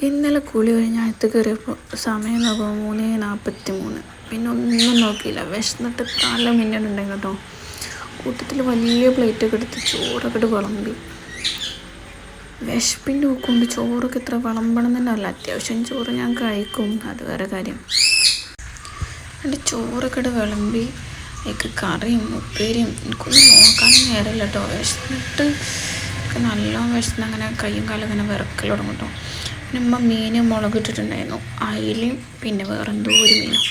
ഇന്നലെ കുളി കഴിഞ്ഞ് അകത്ത് കയറിയപ്പോൾ സമയം നോക്കുമ്പോൾ മൂന്ന് നാൽപ്പത്തി മൂന്ന് പിന്നെ ഒന്നും നോക്കിയില്ല. വിശന്നിട്ട് തല ഉണ്ടെങ്കിൽ കേട്ടോ. കൂട്ടത്തിൽ വലിയ പ്ലേറ്റൊക്കെ എടുത്ത് ചോറൊക്കെ ഇട്ട് വിളമ്പി. വിശപ്പിന്റെ കൊണ്ട് ചോറൊക്കെ ഇത്ര വിളമ്പണം എന്നല്ല അത്യാവശ്യം ചോറ് ഞാൻ കഴിക്കും. അത് വേറെ കാര്യം. എന്റെ ചോറൊക്കെ ഇട്ട് വിളമ്പി. എനിക്ക് കറിയും ഉപ്പേരിയും എനിക്കൊന്നും നോക്കാൻ നേരമില്ല കേട്ടോ. വിശന്നിട്ട് എനിക്ക് നല്ലോണം വിശന്ന് അങ്ങനെ കയ്യും കാലും ഇങ്ങനെ വിറക്കൽ തുടങ്ങും കേട്ടോ. പിന്നെ ഉമ്മ മീൻ മുളക് ഇട്ടിട്ടുണ്ടായിരുന്നു. അയിലയും പിന്നെ വേറെ എന്തോ ഒരു മീനും.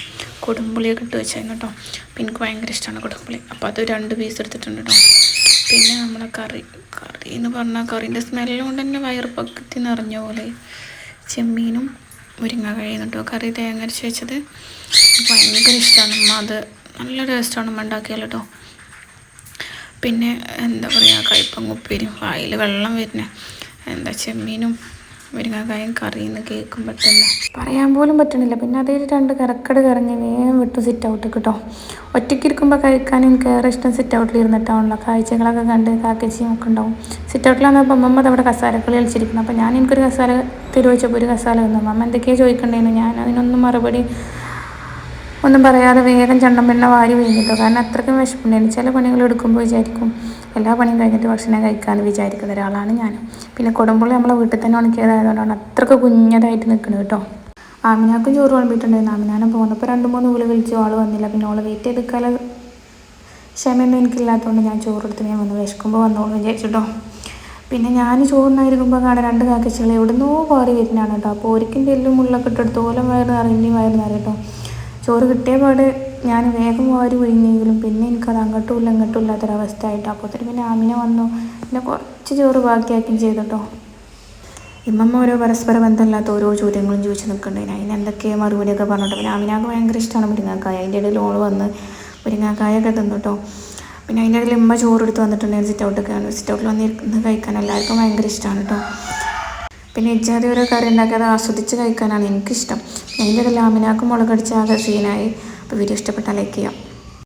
കൊടുമ്പുളിയൊക്കെ ഇട്ട് വെച്ചായിരുന്നു കേട്ടോ അപ്പം എനിക്ക് ഭയങ്കര ഇഷ്ടമാണ് കൊടുമ്പുളി. അപ്പോൾ അത് രണ്ട് പീസ് എടുത്തിട്ടുണ്ട് കേട്ടോ പിന്നെ നമ്മളെ കറി. കറി എന്ന് പറഞ്ഞാൽ കറീന്റെ സ്മെല്ല് കൊണ്ട് തന്നെ വയറ് നിറഞ്ഞ പോലെ ചെമ്മീനും മുരിങ്ങ കേട്ടോ കറി തേങ്ങ അരച്ച് വെച്ചത്. ഭയങ്കര ഇഷ്ടമാണ് അത് നല്ല ടേസ്റ്റാണ് ഉമ്മ ഉണ്ടാക്കിയാൽ കേട്ടോ പിന്നെ എന്താ പറയുക കയ്പങ്ങ കുപ്പിരും വായിൽ വെള്ളം വരുന്നത് എന്താ ചെമ്മീനും മുരിങ്ങക്കായും കറിയെന്ന് കേൾക്കുമ്പോൾ തന്നെ. പറയാൻ പോലും പറ്റണില്ല. പിന്നെ അതേ രണ്ട് കറക്കട് കറങ്ങി വേഗം വിട്ടു സിറ്റ് ഔട്ട് കിട്ടോ ഒറ്റയ്ക്ക് ഇരിക്കുമ്പോൾ കഴിക്കാൻ എനിക്ക് ഏറെ ഇഷ്ടം സിറ്റ് ഔട്ടിൽ ഇരുന്നിട്ടാണല്ലോ. കാഴ്ചകളൊക്കെ കണ്ട് കാക്കച്ചിയും ഒക്കെ ഉണ്ടാവും. സിറ്റ് ഔട്ടിലാകുമ്പോൾ അമ്മമ്മ അവിടെ കസാരക്കളി കളിച്ചിരിക്കുന്നു. അപ്പോൾ ഞാൻ എനിക്കൊരു കസാല തിരുവച്ചപ്പോൾ ഒരു കസാല വന്നു. അമ്മ എന്തൊക്കെയാണ് ചോദിക്കേണ്ടതെന്ന് ഞാൻ അതിനൊന്നും മറുപടി ഒന്നും പറയാതെ വേഗം ചണ്ടം പെണ്ണ വാരി വീണിട്ടോ. കാരണം അത്രയ്ക്കും വിശപ്പുണ്ടായിരുന്നു. ചില പണികൾ എടുക്കുമ്പോൾ വിചാരിക്കും എല്ലാ പണിയും കഴിഞ്ഞിട്ട് ഭക്ഷണം കഴിക്കാമെന്ന് വിചാരിക്കുന്ന ഒരാളാണ് ഞാൻ പിന്നെ കൊടുമ്പുള്ളി നമ്മളെ വീട്ടിൽ തന്നെ ഉണക്കിയതായതുകൊണ്ടാണ് അത്രയ്ക്ക് കുഞ്ഞതായിട്ട് നിൽക്കുന്നത് കേട്ടോ. ആമിനാക്കും ചോറ് വിളമ്പിയിട്ടുണ്ടായിരുന്നു. ആമിനാനും പോകുന്നപ്പോൾ രണ്ട് മൂന്ന് വിളി വിളിച്ചു ആൾ വന്നില്ല. പിന്നെ ഓൾ വെയിറ്റ് ചെയ്തെടുക്കാല ക്ഷമയൊന്നും എനിക്കില്ലാത്തതുകൊണ്ട് ഞാൻ ചോറ് എടുത്ത് ഞാൻ വന്ന്. വിശക്കുമ്പോൾ വന്നോളൂ വിചാരിച്ചിട്ടോ പിന്നെ ഞാൻ ചോറിനായിരിക്കുമ്പോൾ കാണാൻ രണ്ട് കാക്കച്ചികൾ എവിടുന്നോ പാറി വരുന്നതാണ് കേട്ടോ. അപ്പോൾ ഒരിക്കലും എല്ലും മുള്ളൊക്കെ ഇട്ടെടുത്ത് ഓലം വയറ് നിറയും വയറ് നിറയും ചോറ് കിട്ടിയ പാട് ഞാൻ വേഗം വാരി ഒഴിഞ്ഞെങ്കിലും പിന്നെ എനിക്കത് അങ്ങോട്ടും ഇല്ല ഇങ്ങോട്ടും ഇല്ലാത്തൊരവസ്ഥ ആയിട്ട് പിന്നെ ആമിന വന്നു. പിന്നെ കുറച്ച് ചോറ് ബാക്കിയാക്കുകയും ചെയ്തിട്ടോ. ഇമ്മമ്മ ഓരോ പരസ്പര ബന്ധമില്ലാത്ത ഓരോ ചോദ്യങ്ങളും ചോദിച്ച് നിൽക്കുന്നുണ്ട് അതിന് എന്തൊക്കെ മറുപടിയൊക്കെ പറഞ്ഞിട്ട്. പിന്നെ അമിനാക്ക് ഭയങ്കര ഇഷ്ടമാണ് മുരിങ്ങാക്കായ. അതിന്റെ ഇടയിൽ ഓൾ വന്ന് മുരിങ്ങാക്കായൊക്കെ തിന്നിട്ടോ. പിന്നെ അതിന്റെ ഇടയിൽ ഇമ്മ ചോറ് എടുത്ത് വന്നിട്ടുണ്ടായിരുന്നു സിറ്റ് ഔട്ടൊക്കെ സിറ്റ് ഔട്ടിൽ വന്നിരുന്ന് കഴിക്കാൻ എല്ലാവർക്കും ഭയങ്കര ഇഷ്ടമാണ് കേട്ടോ പിന്നെ ഇജാതി ഓരോ കറി ഉണ്ടാക്കി അത് ആസ്വദിച്ച് കഴിക്കാനാണ് എനിക്കിഷ്ടം. എന്റെ ലാമിനാക്ക് മുളകടിച്ച് ആകെ സീനായി അപ്പോൾ വീഡിയോ ഇഷ്ടപ്പെട്ടാൽ ലൈക്ക് ചെയ്യാം.